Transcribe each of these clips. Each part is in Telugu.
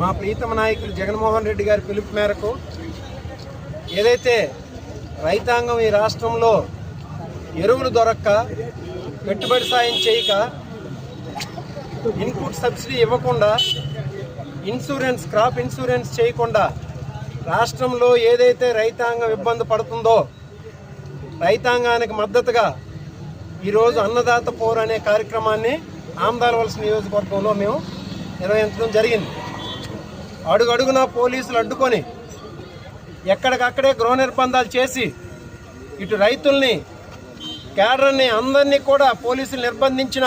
మా ప్రీతమ నాయకులు జగన్మోహన్ రెడ్డి గారి పిలుపు మేరకు ఏదైతే రైతాంగం ఈ రాష్ట్రంలో ఎరువులు దొరక్క పెట్టుబడి సాయం చేయక ఇన్పుట్ సబ్సిడీ ఇవ్వకుండా ఇన్సూరెన్స్ క్రాప్ ఇన్సూరెన్స్ చేయకుండా రాష్ట్రంలో ఏదైతే రైతాంగం ఇబ్బంది పడుతుందో రైతాంగానికి మద్దతుగా ఈరోజు అన్నదాత పోర్ అనే కార్యక్రమాన్ని ఆమదాలవలస నియోజకవర్గంలో మేము నిర్వహించడం జరిగింది. అడుగడుగున పోలీసులు అడ్డుకొని ఎక్కడికక్కడే గృహ నిర్బంధాలు చేసి ఇటు రైతుల్ని కేడర్ని అందరినీ కూడా పోలీసులు నిర్బంధించిన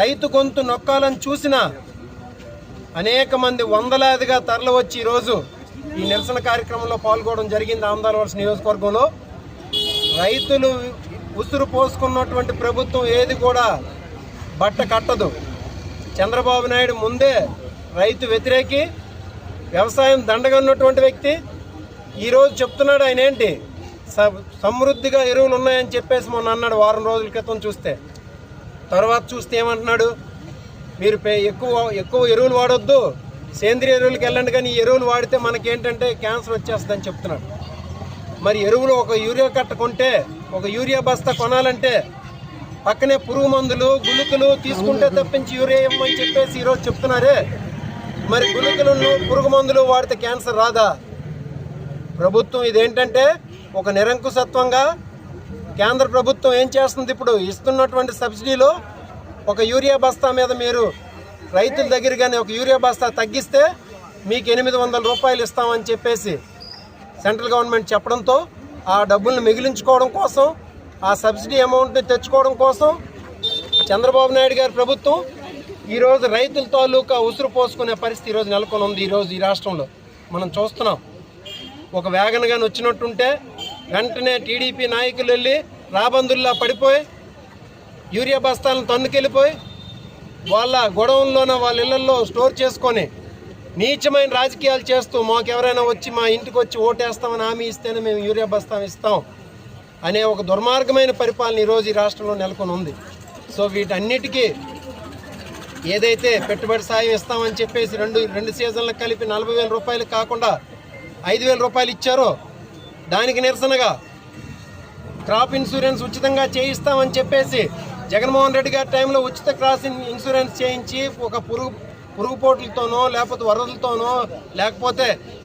రైతు గొంతు నొక్కాలని చూసిన అనేక మంది వందలాదిగా తరలివచ్చి ఈరోజు ఈ నిరసన కార్యక్రమంలో పాల్గొనడం జరిగింది ఆమదాలవలస నియోజకవర్గంలో. రైతులు ఉసురు పోసుకున్నటువంటి ప్రభుత్వం ఏది కూడా బట్ట కట్టదు. చంద్రబాబు నాయుడు ముందే రైతు వ్యతిరేకి వ్యవసాయం దండగా ఉన్నటువంటి వ్యక్తి ఈరోజు చెప్తున్నాడు ఆయన ఏంటి? స- సమృద్ధిగా ఎరువులు ఉన్నాయని చెప్పేసి మొన్న అన్నాడు వారం రోజుల క్రితం చూస్తే. తర్వాత చూస్తే ఏమంటున్నాడు? మీరు పే- ఎక్కువ ఎక్కువ ఎరువులు వాడొద్దు సేంద్రియ ఎరువులకి వెళ్ళండి కానీ ఎరువులు వాడితే మనకేంటంటే క్యాన్సర్ వచ్చేస్తుందని చెప్తున్నాడు. మరి ఎరువులు ఒక యూరియా కట్ట కొంటే ఒక యూరియా బస్తా కొనాలంటే పక్కనే పురుగు మందులు గుళికలు తీసుకుంటే తప్పించి యూరియా ఇవ్వమని చెప్పేసి ఈరోజు చెప్తున్నారే. మరి గుళికలను పురుగు మందులు వాడితే క్యాన్సర్ రాదా? ప్రభుత్వం ఇదేంటంటే ఒక నిరంకుశత్వంగా కేంద్ర ప్రభుత్వం ఏం చేస్తుంది ఇప్పుడు? ఇస్తున్నటువంటి సబ్సిడీలో ఒక యూరియా బస్తా మీద మీరు రైతుల దగ్గర కానీ ఒక యూరియా బస్తా తగ్గిస్తే మీకు ఎనిమిది వందల రూపాయలు ఇస్తామని చెప్పేసి సెంట్రల్ గవర్నమెంట్ చెప్పడంతో ఆ డబ్బుల్ని మిగిలించుకోవడం కోసం ఆ సబ్సిడీ అమౌంట్ని తెచ్చుకోవడం కోసం చంద్రబాబు నాయుడు గారి ప్రభుత్వం ఈరోజు రైతుల తాలూకా ఉసురు పోసుకునే పరిస్థితి ఈరోజు నెలకొని ఉంది ఈరోజు ఈ రాష్ట్రంలో మనం చూస్తున్నాం. ఒక వేగన్ గాని వచ్చినట్టుంటే వెంటనే టీడీపీ నాయకులు వెళ్ళి రాబందుల్లా పడిపోయి యూరియా బస్తాలను తన్నుకెళ్ళిపోయి వాళ్ళ గొడవల్లోన వాళ్ళ ఇళ్ళలో స్టోర్ చేసుకొని నీచమైన రాజకీయాలు చేస్తూ మాకు ఎవరైనా వచ్చి మా ఇంటికి వచ్చి ఓటేస్తామని హామీ ఇస్తేనే మేము యూరియా బస్తా ఇస్తాం అనే ఒక దుర్మార్గమైన పరిపాలన ఈరోజు ఈ రాష్ట్రంలో నెలకొని ఉంది సో వీటన్నిటికీ ఏదైతే పెట్టుబడి సాయం ఇస్తామని చెప్పేసి రెండు రెండు సీజన్లకు కలిపి నలభై వేల రూపాయలు కాకుండా ఐదు వేల రూపాయలు ఇచ్చారో దానికి నిరసనగా క్రాప్ ఇన్సూరెన్స్ ఉచితంగా చేయిస్తామని చెప్పేసి జగన్మోహన్ రెడ్డి గారి టైంలో ఉచిత క్రాస్ ఇన్సూరెన్స్ చేయించి ఒక పురుగు పురుగుపోట్లతోనో లేకపోతే వరదలతోనో లేకపోతే